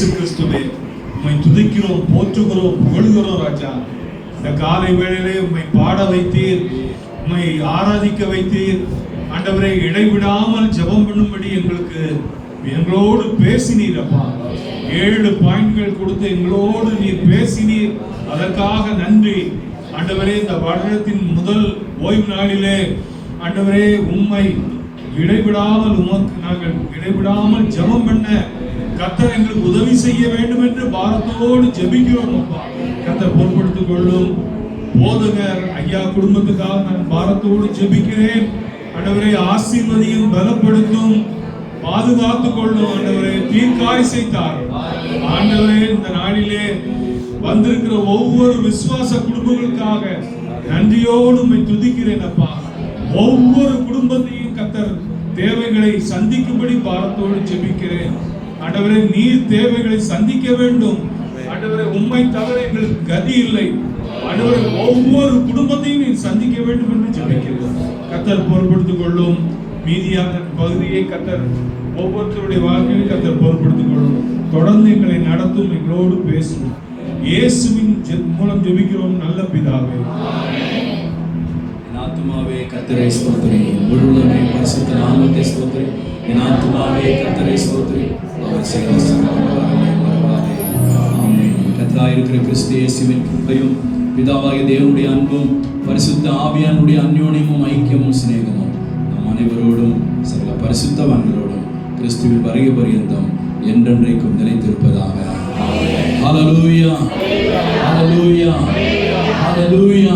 கிறிஸ்துவே உம்மை துதிக்கிறோம் போற்றுகிறோம் புகழ்கிறோம் ராஜா. இந்த காலை வேளையிலே உம்மை பாட வைத்தீர் உம்மை ஆராதிக்க வைத்தீர். ஆண்டவரை இடைவிடாமல் ஜெபம் பண்ணும்படி எங்களுக்கு எங்களோடு பேசினீர் அப்பா. ஏழு பாயிண்ட்கள் கொடுத்து எங்களோடு நீர் பேசினீர். அதற்காக நன்றி. ஆண்டவரே இந்த வருடத்தின் முதல் ஓய்வு நாளிலே ஆண்டவரே உம்மை இடைவிடாமல் உமக்கு நாங்கள் இடைவிடாமல் ஜெபம் பண்ண கத்தர் எங்களுக்கு உதவி செய்ய வேண்டும் என்று பாரத்தோடு ஜெபிக்கிறோம் அப்பா. கத்தர் பொறுப்படுத்திக் கொள்ளும். போதகர் ஐயா குடும்பத்துக்காக நான் பாரத்தோடு ஜெபிக்கிறேன். ஆண்டவரை ஆசீர்வதியும் பலப்படுத்தும். பாதுகாத்துக் கொள்ளும் ஆண்டவரே. தீர்க்காய் செய்தார் ஆண்டவரே இந்த நாளிலே வந்திருக்கிற ஒவ்வொரு விசுவாச குடும்பங்களுக்காக நன்றியோடு உண்மை துதிக்கிறேன் அப்பா. ஒவ்வொரு குடும்பத்தையும் கத்தர் தேவைகளை சந்திக்கும்படி பாரத்தோடு ஜெபிக்கிறேன். ஆண்டவரே நீர் தேவைகளை சந்திக்க வேண்டும். ஆண்டவரே உம்மை தவிர எங்களுக்கு கதி இல்லை. ஆண்டவரே ஒவ்வொரு குடும்பத்தையும் நீர் சந்திக்க வேண்டும் என்று ஜெபிக்கிறேன் கத்தர் பொறுப்படுத்திக் கொள்ளும். மீதியான பகுதியை கத்தர் ஒவ்வொருத்தருடைய வாழ்க்கையும் கத்தர் பொறுப்படுத்திக் கொள்ளும். தொடர்ந்து எங்களை நடத்தும் எங்களோடு பேசும். இயேசுவின் மூலம் ஜெபிக்கிறோம் நல்ல பிதாவே. என் ஆத்துமாவே கத்தரை ஸ்தோத்திரி. முழுவதுமே பரிசுத்த நாமத்தை ஸ்தோத்திரி. என் ஆத்துமாவே கத்தரை ஸ்தோத்திரி. இருக்கிற கிறிஸ்து இயேசுவின் கிருபையும் பிதாவாகிய தேவனுடைய அன்பும் பரிசுத்த ஆவியானுடைய அந்யோன்யமும் ஐக்கியமும் சிநேகமும் நம் அனைவரோடும் சகல பரிசுத்தவான்களோடும் கிறிஸ்துவின் வருகை பரியந்தம் என்றென்றைக்கும் நிலைத்திருப்பதாக. ஹalleluya ஹalleluya ஹalleluya